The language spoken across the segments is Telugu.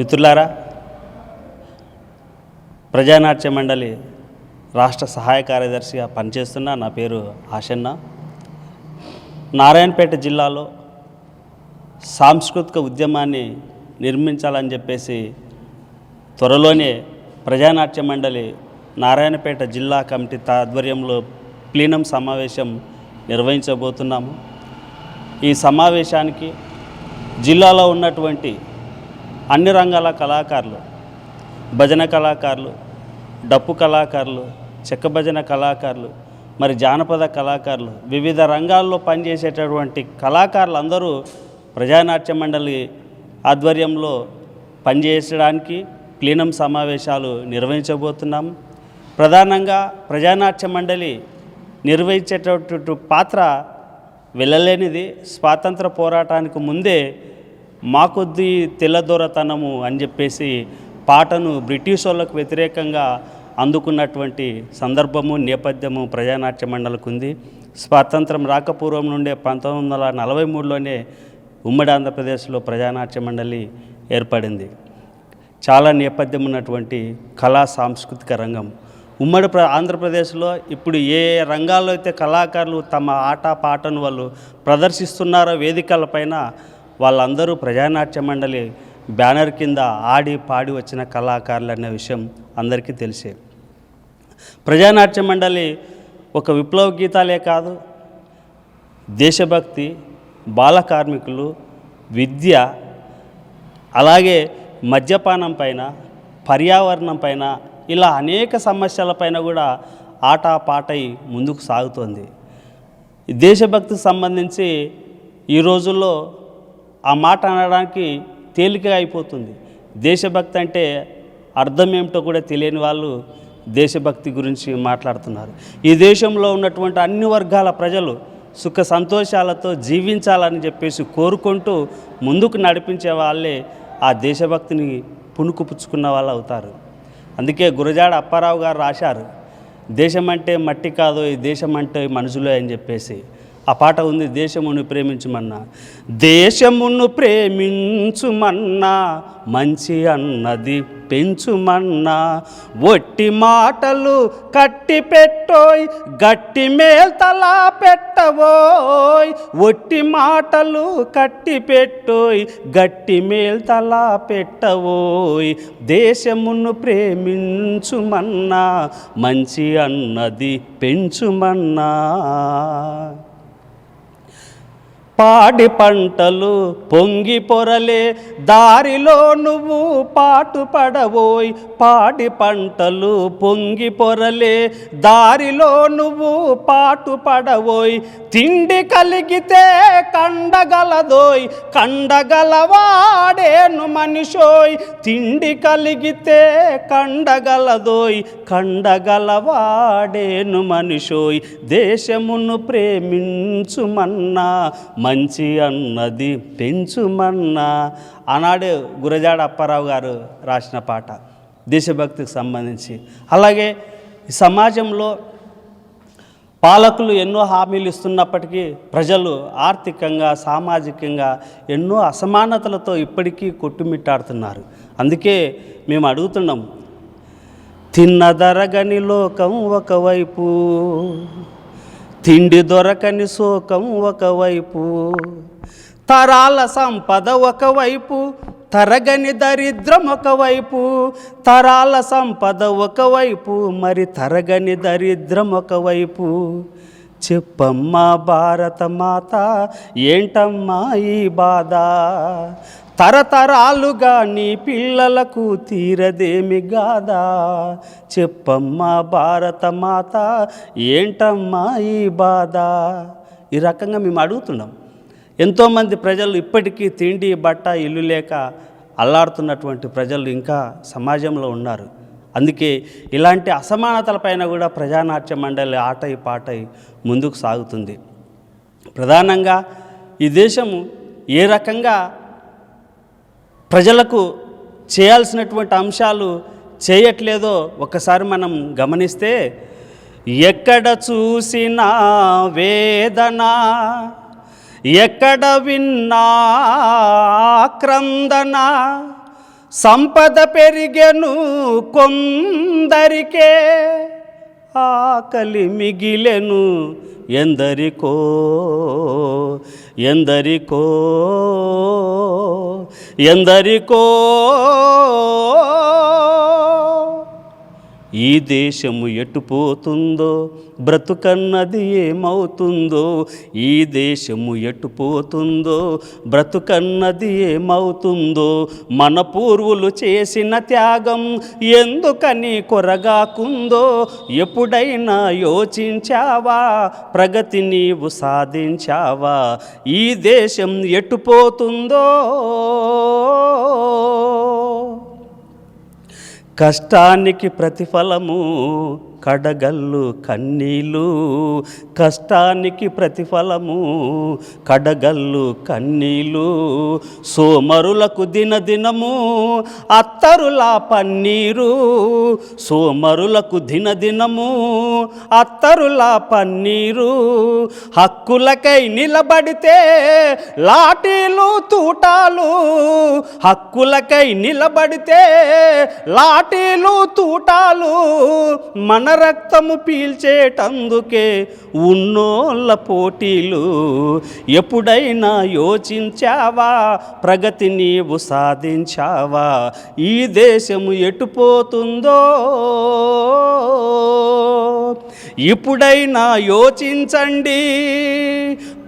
మిత్రులారా ప్రజానాట్య మండలి రాష్ట్ర సహాయ కార్యదర్శిగా పనిచేస్తున్న నా పేరు ఆశన్న. నారాయణపేట జిల్లాలో సాంస్కృతిక ఉద్యమాన్ని నిర్మించాలని చెప్పేసి త్వరలోనే ప్రజానాట్య మండలి నారాయణపేట జిల్లా కమిటీ ఆధ్వర్యంలో ప్లీనం సమావేశం నిర్వహించబోతున్నాము. ఈ సమావేశానికి జిల్లాలో ఉన్నటువంటి అన్ని రంగాల కళాకారులు భజన కళాకారులు డప్పు కళాకారులు చెక్క భజన కళాకారులు మరి జానపద కళాకారులు వివిధ రంగాల్లో పనిచేసేటటువంటి కళాకారులు అందరూ ప్రజానాట్య మండలి ఆధ్వర్యంలో పనిచేసడానికి ప్లీనం సమావేశాలు నిర్వహించబోతున్నాం. ప్రధానంగా ప్రజానాట్య మండలి నిర్వహించేటటువంటి పాత్ర వెళ్ళలేనిది. స్వాతంత్ర పోరాటానికి ముందే మాకొద్ది తెల్లదొరతనము అని చెప్పేసి పాటను బ్రిటిష్ వాళ్ళకు వ్యతిరేకంగా అందుకున్నటువంటి సందర్భము నేపథ్యము ప్రజానాట్య మండలికి ఉంది. స్వాతంత్రం రాకపూర్వం నుండే పంతొమ్మిది వందల నలభై మూడులోనే ఉమ్మడి ఆంధ్రప్రదేశ్లో ప్రజానాట్య మండలి ఏర్పడింది. చాలా నేపథ్యం ఉన్నటువంటి కళా సాంస్కృతిక రంగం. ఉమ్మడి ప్ర ఆంధ్రప్రదేశ్లో ఇప్పుడు ఏ రంగాల్లో అయితే కళాకారులు తమ ఆట పాటను వాళ్ళు ప్రదర్శిస్తున్నారో వేదికలపైన వాళ్ళందరూ ప్రజానాట్య మండలి బ్యానర్ కింద ఆడి పాడి వచ్చిన కళాకారులు అనే విషయం అందరికీ తెలిసే. ప్రజానాట్య మండలి ఒక విప్లవ గీతాలే కాదు దేశభక్తి బాల కార్మికులు విద్య అలాగే మద్యపానం పైన పర్యావరణం పైన ఇలా అనేక సమస్యలపైన కూడా ఆట పాటై ముందుకు సాగుతోంది. దేశభక్తికి సంబంధించి ఈ రోజుల్లో ఆ మాట అనడానికి తేలికగా అయిపోతుంది. దేశభక్తి అంటే అర్థం ఏమిటో కూడా తెలియని వాళ్ళు దేశభక్తి గురించి మాట్లాడుతున్నారు. ఈ దేశంలో ఉన్నటువంటి అన్ని వర్గాల ప్రజలు సుఖ సంతోషాలతో జీవించాలని చెప్పేసి కోరుకుంటూ ముందుకు నడిపించే వాళ్ళే ఆ దేశభక్తిని పుణుకు పుచ్చుకున్న వాళ్ళు అవుతారు. అందుకే గురజాడ అప్పారావు గారు రాశారు దేశం అంటే మట్టి కాదు ఈ దేశం అంటే మనుషులే అని చెప్పేసి. ఆ పాట ఉంది దేశమును ప్రేమించుమన్నా దేశమును ప్రేమించుమన్నా మంచి అన్నది పెంచుమన్నా ఒట్టి మాటలు కట్టి పెట్టోయ్ గట్టి మేల్తలా పెట్టవోయ్ ఒట్టి మాటలు కట్టి పెట్టోయ్ గట్టి మేల్తలా పెట్టవోయ్ దేశమును ప్రేమించుమన్నా మంచి అన్నది పెంచుమన్నా. పాడి పంటలు పొంగి పొరలే దారిలో నువ్వు పాటు పడవోయ్. పాడి పంటలు పొంగి పొరలే దారిలో నువ్వు పాటు పడవోయ్. తిండి కలిగితే కండగలదోయ్. కండగలవాడేను మనిషోయ్. తిండి కలిగితే కండగలదోయ్. కండగలవాడేను మనిషోయ్. దేశమును ప్రేమించుమన్నా మంచి అన్నది పెంచుమన్నా. అనాడే గురజాడ అప్పారావు గారు రాసిన పాట దేశభక్తికి సంబంధించి. అలాగే సమాజంలో పాలకులు ఎన్నో హామీలు ఇస్తున్నప్పటికీ ప్రజలు ఆర్థికంగా సామాజికంగా ఎన్నో అసమానతలతో ఇప్పటికీ కొట్టుమిట్టాడుతున్నారు. అందుకే మేము అడుగుతున్నాం తిన్నదరగని లోకం ఒకవైపు తిండి దొరకని శోకం ఒకవైపు తరాల సంపద ఒకవైపు తరగని దరిద్రం ఒకవైపు తరాల సంపద ఒకవైపు మరి తరగని దరిద్రం ఒకవైపు. చెప్పమ్మా భారత మాత ఏంటమ్మా ఈ బాధ? తరతరాలుగా నీ పిల్లలకు తీరదేమి గాదా? చెప్పమ్మా భారత మాత ఏంటమ్మా ఈ బాధ? ఈ రకంగా మేము అడుగుతున్నాం. ఎంతోమంది ప్రజలు ఇప్పటికీ తిండి బట్ట ఇల్లు లేక అల్లాడుతున్నటువంటి ప్రజలు ఇంకా సమాజంలో ఉన్నారు. అందుకే ఇలాంటి అసమానతలపైన కూడా ప్రజానాట్య మండలి ఆటై పాటై ముందుకు సాగుతుంది. ప్రధానంగా ఈ దేశము ఏ రకంగా ప్రజలకు చేయాల్సినటువంటి అంశాలు చేయట్లేదో ఒకసారి మనం గమనిస్తే ఎక్కడ చూసినా వేదన ఎక్కడ విన్నా క్రందన సంపద పెరిగెను కొందరికే. ఆకలి మిగిలెను ఎందరికో ఎందరికో ఎందరికో. ఈ దేశము ఎటుపోతుందో బ్రతుకన్నది ఏమవుతుందో ఈ దేశము ఎటుపోతుందో బ్రతుకన్నది ఏమవుతుందో మన పూర్వులు చేసిన త్యాగం ఎందుకని కొరగాకుందో ఎప్పుడైనా యోచించావా? ప్రగతి నీవు సాధించావా? ఈ దేశం ఎటుపోతుందో కష్టానికి ప్రతిఫలము. కడగల్లు కన్నీళ్ళు కష్టానికి ప్రతిఫలము. కడగల్లు కన్నీళ్ళు సోమరులకు దినదినము. అత్తరుల పన్నీరు సోమరులకు దినదినము. అత్తరుల పన్నీరు హక్కులకై నిలబడితే లాఠీలు తూటాలు. హక్కులకై నిలబడితే లాఠీలు తూటాలు. మన రక్తము పీల్చేటందుకే ఉన్నోళ్ళ పోటీలు. ఎప్పుడైనా యోచించావా? ప్రగతి నీవు సాధించావా? ఈ దేశము ఎటుపోతుందో? ఇప్పుడైనా యోచించండి.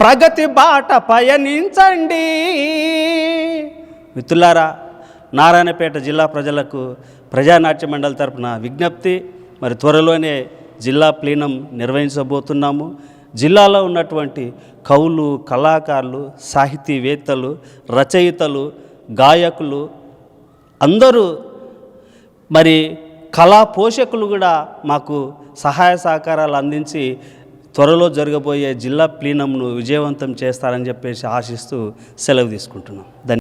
ప్రగతి బాట పయనించండి. మిత్రులారా నారాయణపేట జిల్లా ప్రజలకు ప్రజానాట్య మండలి తరపున విజ్ఞప్తి. మరి త్వరలోనే జిల్లా ప్లీనం నిర్వహించబోతున్నాము. జిల్లాలో ఉన్నటువంటి కవులు కళాకారులు సాహితీవేత్తలు రచయితలు గాయకులు అందరూ మరి కళా పోషకులు కూడా మాకు సహాయ సహకారాలు అందించి త్వరలో జరగబోయే జిల్లా ప్లీనంను విజయవంతం చేస్తారని చెప్పేసి ఆశిస్తూ సెలవు తీసుకుంటున్నాం. ధన్య